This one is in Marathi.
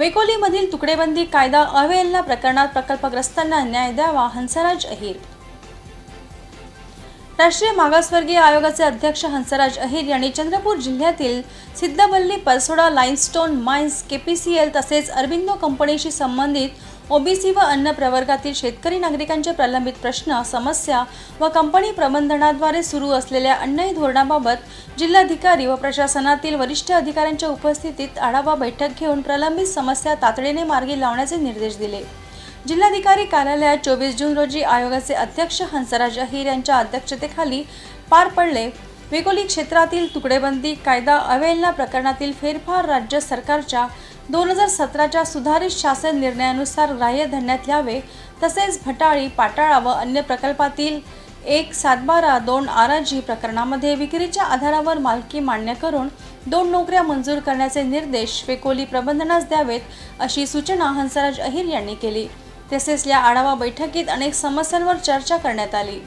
वेकोलीमधील तुकडेबंदी कायदा अवहेलना प्रकरणात प्रकल्पग्रस्तांना न्याय द्यावा हंसराज अहिर. राष्ट्रीय मागासवर्गीय आयोगाचे अध्यक्ष हंसराज अहिर यांनी चंद्रपूर जिल्ह्यातील सिद्धबल्ली परसोडा लाईनस्टोन माइन्स केपीसीएल तसेच अरबिंदो कंपनीशी संबंधित ओबीसी व अन्य प्रवर्गातील शेतकरी नागरिकांचे प्रलंबित प्रश्न समस्या व कंपनी प्रबंधनाद्वारे सुरू असलेल्या अन्यायी धोरणाबाबत जिल्हाधिकारी व प्रशासनातील वरिष्ठ अधिकाऱ्यांच्या उपस्थितीत आढावा बैठक घेऊन प्रलंबित समस्या तातडीने मार्गी लावण्याचे निर्देश दिले. जिल्हाधिकारी कार्यालयात चोवीस जून रोजी आयोगाचे अध्यक्ष हंसराज अहिर यांच्या अध्यक्षतेखाली पार पडले. वेकोली क्षेत्रातील तुकडेबंदी कायदा अवहेलना प्रकरणातील फेरफार राज्य सरकारच्या दोन हजार सतराच्या सुधारित शासन निर्णयानुसार ग्राह्य धरण्यात यावे तसेच भटाळी पाटाळा व अन्य प्रकल्पातील एक सातबारा दोन आराजी प्रकरणामध्ये विक्रीच्या आधारावर मालकी मान्य करून दोन नोकऱ्या मंजूर करण्याचे निर्देश वेकोली प्रबंधनास द्यावेत अशी सूचना हंसराज अहिर यांनी केली. तसेच या आढावा बैठकीत अनेक समस्यांवर चर्चा करण्यात आली.